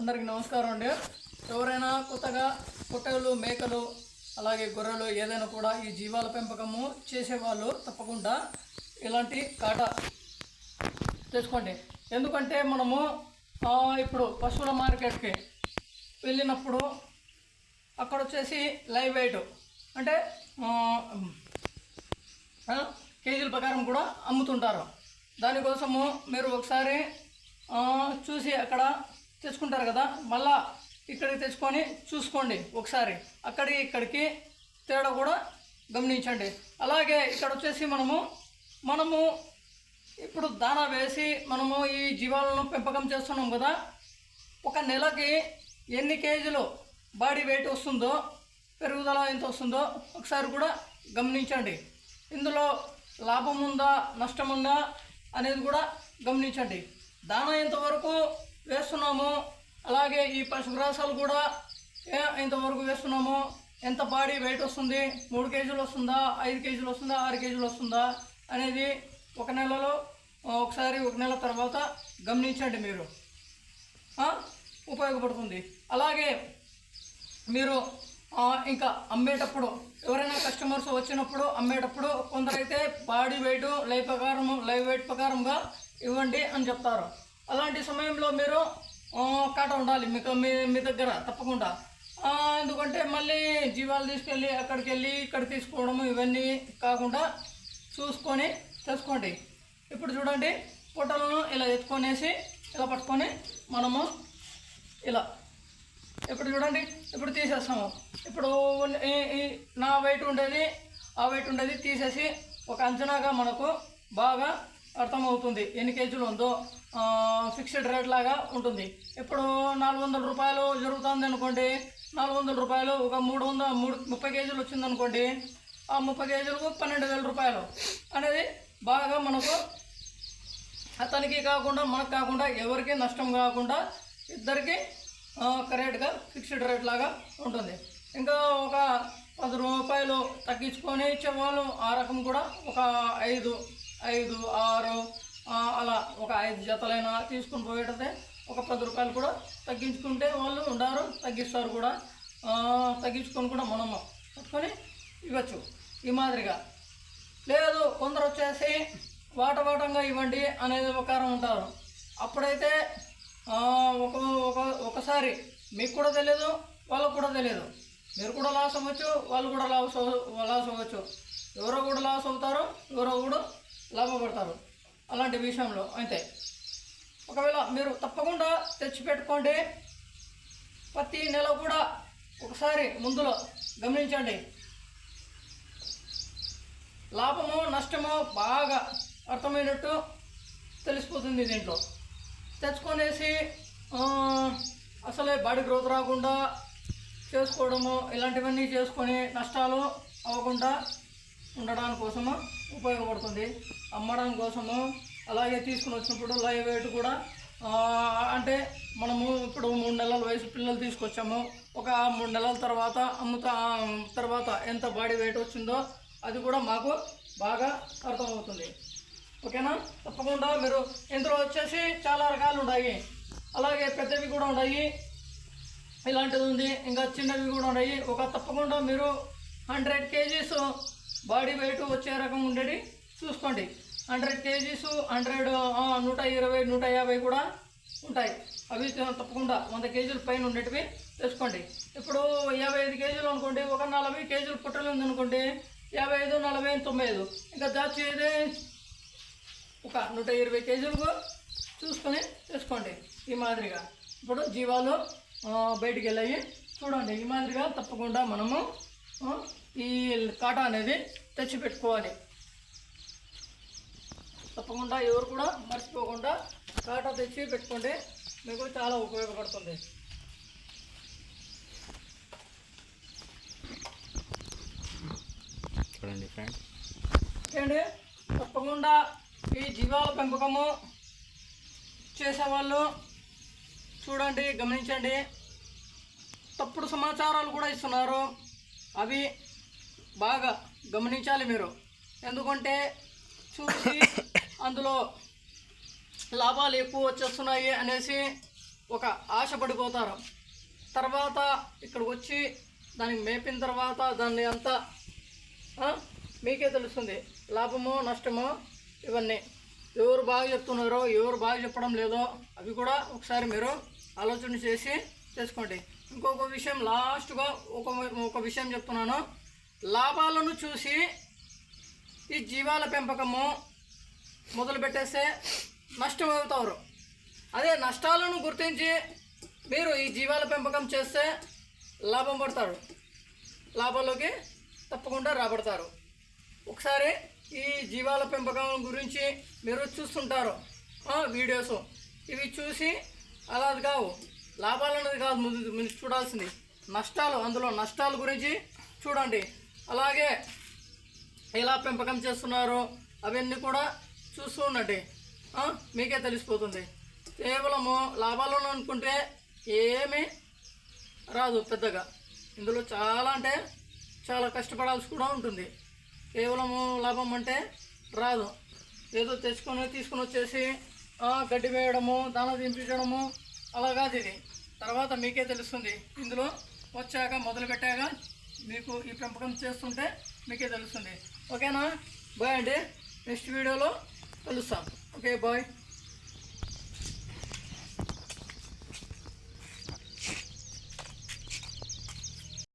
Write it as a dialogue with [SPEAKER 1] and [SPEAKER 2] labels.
[SPEAKER 1] అందరికీ నమస్కారం అండి. ఎవరైనా కొత్తగా పొట్టలు మేకలు అలాగే గొర్రెలు ఏదైనా కూడా ఈ జీవాల పెంపకము చేసేవాళ్ళు తప్పకుండా ఇలాంటి కాట తెచ్చుకోండి. ఎందుకంటే మనము ఇప్పుడు పశువుల మార్కెట్కి వెళ్ళినప్పుడు అక్కడ వచ్చేసి లైవ్ వెయిట్ అంటే కేజీల ప్రకారం కూడా అమ్ముతుంటారు. దానికోసము మీరు ఒకసారి చూసి అక్కడ తెచ్చుకుంటారు కదా మళ్ళా ఇక్కడికి తెచ్చుకొని చూసుకోండి ఒకసారి. అక్కడికి ఇక్కడికి తేడా కూడా గమనించండి. అలాగే ఇక్కడ వచ్చేసి మనము మనము ఇప్పుడు దానా వేసి మనము ఈ జీవాలను పెంపకం చేస్తున్నాం కదా ఒక నెలకి ఎన్ని కేజీలు బాడీ వెయిట్ వస్తుందో పెరుగుదల ఎంత వస్తుందో ఒకసారి కూడా గమనించండి. ఇందులో లాభం ఉందా నష్టం ఉందా అనేది కూడా గమనించండి. దానా ఎంతవరకు వేస్తున్నాము. అలాగే ఈ పశుగ్రాసాలు కూడా ఇంతవరకు వేస్తున్నాము. ఎంత బాడీ వెయిట్ వస్తుంది? మూడు కేజీలు వస్తుందా? ఐదు కేజీలు వస్తుందా? ఆరు కేజీలు వస్తుందా? అనేది ఒక నెలలో ఒకసారి ఒక నెల తర్వాత గమనించండి మీరు. ఉపయోగపడుతుంది. అలాగే మీరు ఇంకా అమ్మేటప్పుడు ఎవరైనా కస్టమర్స్ వచ్చినప్పుడు అమ్మేటప్పుడు కొందరైతే బాడీ వెయిట్ లైవ్ ప్రకారం లైవ్ వెయిట్ ప్రకారంగా ఇవ్వండి అని చెప్తారు. అలాంటి సమయంలో మీరు కాట ఉండాలి. మీకు మీ మీ దగ్గర తప్పకుండా. ఎందుకంటే మళ్ళీ జీవాలు తీసుకెళ్ళి అక్కడికి వెళ్ళి ఇక్కడ తీసుకోవడం ఇవన్నీ కాకుండా చూసుకొని తెచ్చుకోండి ఇప్పుడు చూడండి పొట్టలను ఇలా ఎత్తుకొనేసి ఇలా పట్టుకొని మనము ఇలా ఇప్పుడు చూడండి ఇప్పుడు తీసేస్తాము. ఇప్పుడు ఈ నా వెయిట్ ఉండేది ఆ వెయిట్ ఉండేది తీసేసి ఒక అంచనాగా మనకు బాగా అర్థమవుతుంది. ఎన్ని కేజీలు ఉందో ఫిక్స్డ్ రేట్ లాగా ఉంటుంది. ఇప్పుడు నాలుగు వందల రూపాయలు జరుగుతుంది అనుకోండి. నాలుగు వందల రూపాయలు ఒక మూడు వందల మూడు ముప్పై కేజీలు వచ్చింది అనుకోండి. ఆ ముప్పై కేజీలకు పన్నెండు వేల రూపాయలు అనేది బాగా మనకు అతనికి కాకుండా మనకు కాకుండా ఎవరికి నష్టం కాకుండా ఇద్దరికి కరెక్ట్గా ఫిక్స్డ్ రేట్ లాగా ఉంటుంది. ఇంకా ఒక పది రూపాయలు తగ్గించుకొని ఇచ్చేవాళ్ళు ఆ రకం కూడా ఒక ఐదు ఐదు ఆరు అలా ఒక ఐదు జతలైనా తీసుకుని పోయేటదే ఒక పది రూపాయలు కూడా తగ్గించుకుంటే వాళ్ళు ఉండారు తగ్గిస్తారు కూడా. తగ్గించుకొని కూడా మనము పట్టుకొని ఇవ్వచ్చు. ఈ మాదిరిగా. లేదు కొందరు వచ్చేసి వాటవాటంగా ఇవ్వండి అనేది ప్రకారం ఉంటారు అప్పుడైతే ఒక ఒక ఒకసారి మీకు కూడా తెలియదు వాళ్ళకు కూడా తెలియదు మీరు కూడా లాస్ అవ్వచ్చు వాళ్ళు కూడా లాస్ లాస్ అవ్వచ్చు. ఎవరో కూడా లాస్ అవుతారు ఎవరో కూడా లాభపడతారు. అలాంటి విషయంలో అంతే. ఒకవేళ మీరు తప్పకుండా తెచ్చిపెట్టుకోండి ప్రతి నెల కూడా ఒకసారి ముందులో గమనించండి. లాభమో నష్టమో బాగా అర్థమైనట్టు తెలిసిపోతుంది దీంట్లో. తెచ్చుకొనేసి అసలే బాడీ గ్రోత్ రాకుండా చేసుకోవడము ఇలాంటివన్నీ చేసుకొని నష్టాలు అవ్వకుండా ఉండడానికి కోసము ఉపయోగపడుతుంది. అమ్మడం కోసము అలాగే తీసుకుని వచ్చినప్పుడు లైవ్ వెయిట్ కూడా అంటే మనము ఇప్పుడు మూడు నెలల వయసు పిల్లలు తీసుకొచ్చాము. ఒక మూడు నెలల తర్వాత అమ్ముతా తర్వాత ఎంత బాడీ వెయిట్ వచ్చిందో అది కూడా మాకు బాగా అర్థమవుతుంది. ఓకేనా? తప్పకుండా మీరు ఇందులో వచ్చేసి చాలా రకాలు ఉన్నాయి అలాగే పెద్దవి కూడా ఉన్నాయి ఇలాంటిది ఉంది. ఇంకా చిన్నవి కూడా ఉన్నాయి ఒక తప్పకుండా మీరు హండ్రెడ్ కేజీస్ బాడీ వెయిట్ వచ్చే రకం ఉండేది. చూసుకోండి. హండ్రెడ్ కేజీస్ హండ్రెడ్ నూట ఇరవై నూట యాభై కూడా ఉంటాయి. అవి తప్పకుండా వంద కేజీల పైన ఉండేటివి తెచ్చుకోండి ఇప్పుడు యాభై ఐదు కేజీలు అనుకోండి ఒక నలభై కేజీలు పుట్టలు ఉందనుకోండి యాభై ఐదు నలభై తొంభై ఐదు. ఇంకా దాచేది ఒక నూట ఇరవై కేజీలకు చూసుకొని తెచ్చుకోండి ఈ మాదిరిగా. ఇప్పుడు జీవాలు బయటికి వెళ్ళాయి. చూడండి ఈ మాదిరిగా తప్పకుండా మనము ఈ కాటా అనేది తెచ్చి పెట్టుకోవాలి తప్పకుండా ఎవరు కూడా మర్చిపోకుండా కాటా తెచ్చి పెట్టుకోండి మీకు చాలా ఉపయోగపడుతుంది.
[SPEAKER 2] చూడండి ఫ్రెండ్
[SPEAKER 1] తప్పకుండా ఈ జీవాల పెంపకము చేసేవాళ్ళు చూడండి గమనించండి. తప్పుడు సమాచారాలు కూడా ఇస్తున్నారు. అవి బాగా గమనించాలి మీరు. ఎందుకంటే చూసి అందులో లాభాలు ఎక్కువ వచ్చేస్తున్నాయి అనేసి ఒక ఆశ పడిపోతారు. తర్వాత ఇక్కడికి వచ్చి దానికి మేపిన తర్వాత దాన్ని అంతా మీకే తెలుస్తుంది. లాభమో నష్టమో ఇవన్నీ. ఎవరు బాగా చెప్తున్నారో ఎవరు బాగా చెప్పడం లేదో అవి కూడా ఒకసారి మీరు ఆలోచన చేసి చేసుకోండి. ఇంకొక విషయం లాస్ట్గా ఒక ఒక విషయం చెప్తున్నాను. లాభాలను చూసి ఈ జీవాల పెంపకము మొదలు పెట్టేస్తే నష్టం అవుతారు అదే నష్టాలను గుర్తించి మీరు ఈ జీవాల పెంపకం చేస్తే లాభం పడతారు. లాభాల్లోకి తప్పకుండా రాబడతారు. ఒకసారి ఈ జీవాల పెంపకం గురించి మీరు చూస్తుంటారు. వీడియోస్ ఇవి చూసి అలా కావు. లాభాలు అనేది కాదు ముందు మీరు చూడాల్సింది. నష్టాలు అందులో నష్టాల గురించి చూడండి. అలాగే ఎలా పెంపకం చేస్తున్నారు అవన్నీ కూడా చూస్తూ ఉండండి. మీకే తెలిసిపోతుంది. కేవలము లాభాలను అనుకుంటే ఏమీ రాదు పెద్దగా. ఇందులో చాలా అంటే చాలా కష్టపడాల్సి కూడా ఉంటుంది. కేవలము లాభం అంటే రాదు. ఏదో తెచ్చుకొని తీసుకొని వచ్చేసి గడ్డి వేయడము దాన దింపించడము అలా కాదు ఇది. తర్వాత మీకే తెలుస్తుంది. ఇందులో వచ్చాక మొదలు పెట్టాక మీకు ఈ పెంపకం చేస్తుంటే మీకే తెలుస్తుంది. ఓకేనా? బాయ్ అండి. నెక్స్ట్ వీడియోలో కలుస్తాం. Okay bye.